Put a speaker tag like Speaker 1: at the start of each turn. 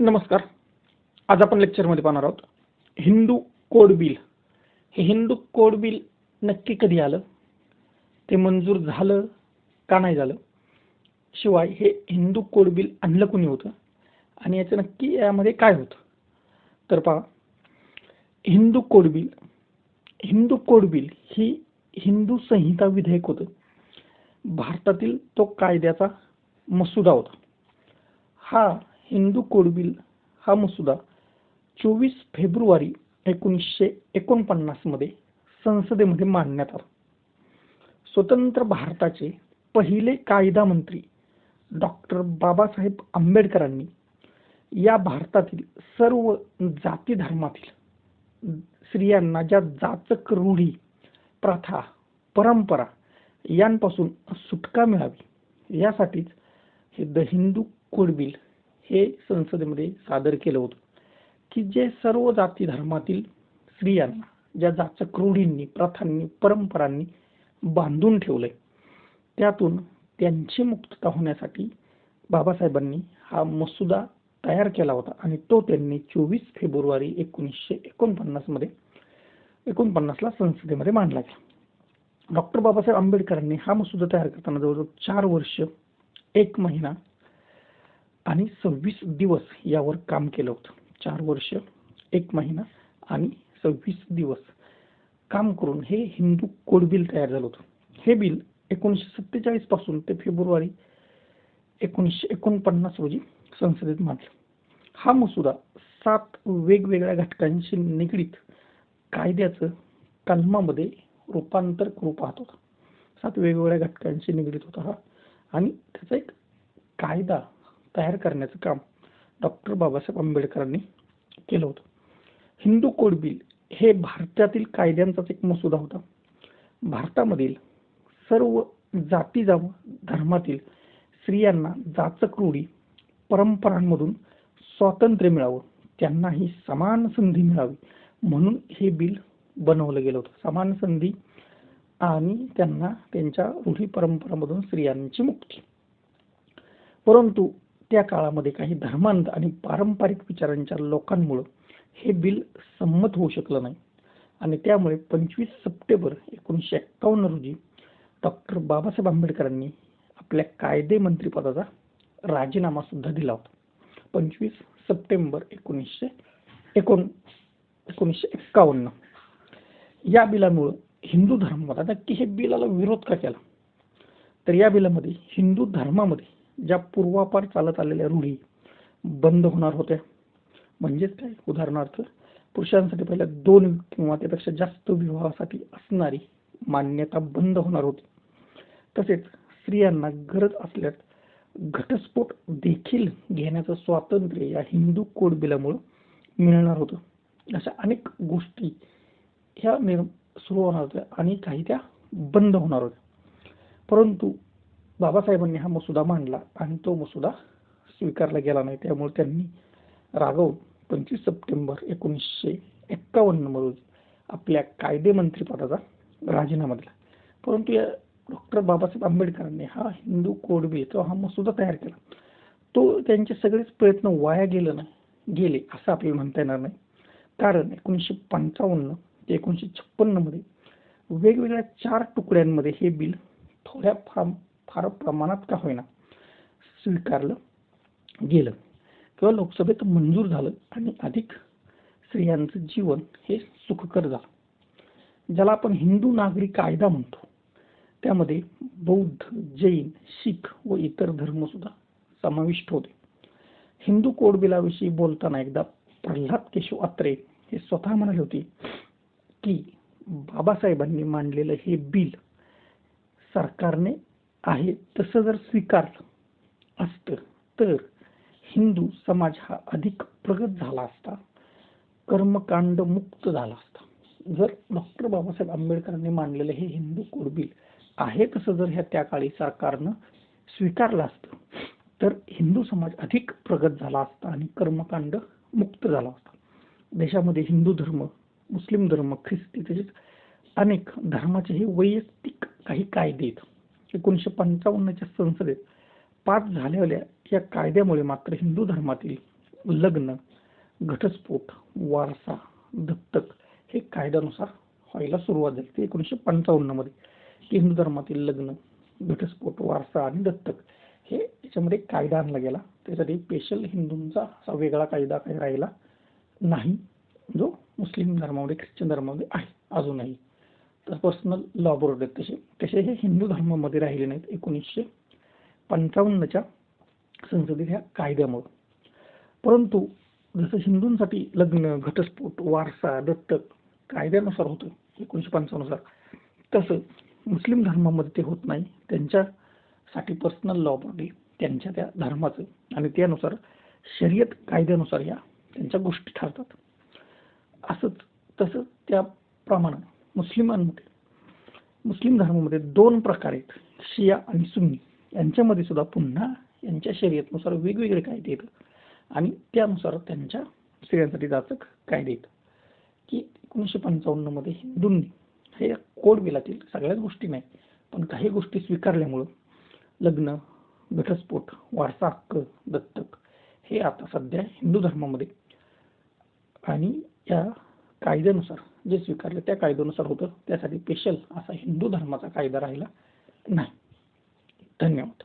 Speaker 1: नमस्कार. आज आपण लेक्चरमध्ये पाहणार आहोत. Hindu code bill. हे हिंदू कोड बिल नक्की कधी आलं? ते मंजूर झालं का नाही झालं? शिवाय हे हिंदू कोड बिल आणलं कोणी होतं? आणि याचं नक्की यामध्ये काय होतं? तर पहा. Hindu code bill. Hindu code bill ही हिंदू संहिता विधेयक होतं. भारतातील तो कायद्याचा मसुदा होता. हा हिंदू कोड बिल हा मसुदा चोवीस फेब्रुवारी एकोणीसशे एकोणपन्नासमध्ये संसदेमध्ये मांडण्यात आला. स्वतंत्र भारताचे पहिले कायदा मंत्री डॉक्टर बाबासाहेब आंबेडकरांनी या भारतातील सर्व जाती धर्मातील स्त्रियांना ज्या जाचक रूढी प्रथा परंपरा यांपासून सुटका मिळावी यासाठीच हे द हिंदू कोड बिल हे संसदेमध्ये सादर केलं होतं. की जे सर्व जाती धर्मातील स्त्रियांना ज्या जाचक रूढींनी प्रथांनी परंपरांनी बांधून ठेवलंय त्यातून त्यांची मुक्तता होण्यासाठी बाबासाहेबांनी हा मसुदा तयार केला होता. आणि तो त्यांनी चोवीस फेब्रुवारी एकोणीसशे एकोणपन्नासमध्ये एकोणपन्नासला संसदेमध्ये मांडला गेला. डॉक्टर बाबासाहेब आंबेडकरांनी हा मसुदा तयार करताना जवळजवळ चार वर्ष एक महिना आणि सव्वीस दिवस यावर काम केलं होतं. चार वर्ष एक महिना आणि सव्वीस दिवस काम करून हे हिंदू कोड बिल तयार झालं होतं. हे बिल एकोणीसशे सत्तेचाळीसपासून ते फेब्रुवारी एकोणीसशे एकोणपन्नास रोजी संसदेत मांडलं. हा मसुदा सात वेगवेगळ्या घटकांशी निगडीत कायद्याचं कलमामध्ये रूपांतर करू पाहत होता. सात वेगवेगळ्या घटकांशी निगडीत होता हा. आणि त्याचा एक कायदा तयार करण्याचं काम डॉक्टर बाबासाहेब आंबेडकरांनी केलं होतं. हिंदू कोड बिल हे भारतातील कायद्यांचाच एक मसुदा होता. भारतामधील सर्व जाती जाव धर्मातील स्त्रियांना जाचक रूढी परंपरांमधून स्वातंत्र्य मिळावं त्यांनाही समान संधी मिळावी म्हणून हे बिल बनवलं गेलं होतं. समान संधी आणि त्यांना त्यांच्या रूढी परंपरामधून स्त्रियांची मुक्ती. परंतु त्या काळामध्ये काही धर्मांध आणि पारंपरिक विचारांच्या लोकांमुळं हे बिल संमत होऊ शकलं नाही. आणि त्यामुळे पंचवीस सप्टेंबर एकोणीसशे एक्कावन्न रोजी डॉक्टर बाबासाहेब आंबेडकरांनी आपल्या कायदे मंत्रीपदाचा राजीनामा सुद्धा दिला होता. पंचवीस सप्टेंबर एकोणीसशे एकोण एकोणीसशे एक्कावन्न. या बिलामुळं हिंदू धर्मात आता की हे बिलाला विरोध का केला? तर या बिलामध्ये हिंदू धर्मामध्ये ज्या पूर्वापार चालत आलेल्या रूढी बंद होणार होत्या. म्हणजेच काय? उदाहरणार्थ पुरुषांसाठी पहिल्या दोन किंवा त्यापेक्षा जास्त विवाहासाठी असणारी मान्यता बंद होणार होती. तसेच स्त्रियांना गरज असल्यास घटस्फोट देखील घेण्याचं स्वातंत्र्य या हिंदू कोड बिलामुळे मिळणार होतं. अशा अनेक गोष्टी ह्या निर् सुरू होणार होत्या आणि काही त्या बंद होणार होत्या. परंतु बाबासाहेबांनी हा मसुदा मांडला आणि तो मसुदा स्वीकारला गेला नाही. त्यामुळे त्यांनी राघव पंचवीस सप्टेंबर एकोणीसशे एक्कावन्न रोजी आपल्या कायदे मंत्रीपदाचा राजीनामा दिला. परंतु या डॉक्टर बाबासाहेब आंबेडकरांनी हा हिंदू कोड बिल किंवा हा मसुदा तयार केला. तो त्यांचे सगळेच प्रयत्न वाया गेलं नाही गेले असं आपल्याला म्हणता येणार नाही. कारण एकोणीसशे पंचावन्न ते एकोणीसशे छप्पन्नमध्ये वेगवेगळ्या चार तुकड्यांमध्ये हे बिल थोड्या फार फार प्रमाणात का होईना स्वीकारलं गेलं. किंवा लोकसभेत मंजूर झालं आणि अधिक स्त्रियांचं जीवन हे सुखकर झालं. ज्याला आपण हिंदू नागरी कायदा म्हणतो त्यामध्ये बौद्ध जैन शीख व इतर धर्म सुद्धा समाविष्ट होते. हिंदू कोड बिलाविषयी बोलताना एकदा प्रल्हाद केशव अत्रे हे स्वतः म्हणाले होते की बाबासाहेबांनी मांडलेलं हे बिल सरकारने आहे. तसं जर स्वीकारलं असतं तर हिंदू समाज हा अधिक प्रगत झाला असता कर्मकांड मुक्त झाला असता. जर डॉक्टर बाबासाहेब आंबेडकरांनी मांडलेलं हे हिंदू कोडबिल आहे तसं जर ह्या त्या काळी सरकारनं स्वीकारलं असतं तर हिंदू समाज अधिक प्रगत झाला असता आणि कर्मकांड मुक्त झाला असता. देशामध्ये हिंदू धर्म मुस्लिम धर्म ख्रिस्ती तसेच अनेक धर्माचे हे वैयक्तिक काही कायदे आहेत. एकोणीसशे पंचावन्नच्या संसदेत पास झालेल्या या कायद्यामुळे मात्र हिंदू धर्मातील लग्न घटस्फोट वारसा दत्तक हे कायद्यानुसार व्हायला सुरुवात झाली. ते एकोणीसशे पंचावन्नमध्ये की हिंदू धर्मातील लग्न घटस्फोट वारसा आणि दत्तक हे याच्यामध्ये कायदा आणला गेला. त्यासाठी स्पेशल हिंदूंचा असा वेगळा कायदा काही राहिला नाही. जो मुस्लिम धर्मामध्ये ख्रिश्चन धर्मामध्ये आहे अजूनही. पर्सनल लॉ बोर्ड आहेत तसे. तसे हे हिंदू धर्मामध्ये राहिले नाहीत. एकोणीसशे पंचावन्नच्या संसदेत ह्या कायद्यामुळं. परंतु जसं हिंदूंसाठी लग्न घटस्फोट वारसा दत्तक कायद्यानुसार होतं एकोणीसशे पंचावन्नुसार तसं मुस्लिम धर्मामध्ये ते होत नाही. त्यांच्यासाठी पर्सनल लॉ बॉडी त्यांच्या त्या धर्माचं आणि त्यानुसार शर्यत कायद्यानुसार या त्यांच्या गोष्टी ठरतात. असंच तसं त्याप्रमाणे मुस्लिमांमध्ये. मुस्लिम धर्मामध्ये दोन प्रकार आहेत शिया आणि सुन्नी. यांच्यामध्ये सुद्धा पुन्हा यांच्या शर्यतनुसार वेगवेगळे कायदे येतात आणि त्यानुसार त्यांच्या स्त्रियांसाठी जाचक कायदे येतात की एकोणीसशे पंचावन्नमध्ये हिंदूंनी हे कोड बिलातील सगळ्याच गोष्टी नाही पण काही गोष्टी स्वीकारल्यामुळं लग्न घटस्फोट वारसा हक्क दत्तक हे आता सध्या हिंदू धर्मामध्ये आणि या कायद्यानुसार जे स्वीकारलं त्या कायद्यानुसार होतं. त्यासाठी स्पेशल असा हिंदू धर्माचा कायदा राहिला नाही. धन्यवाद.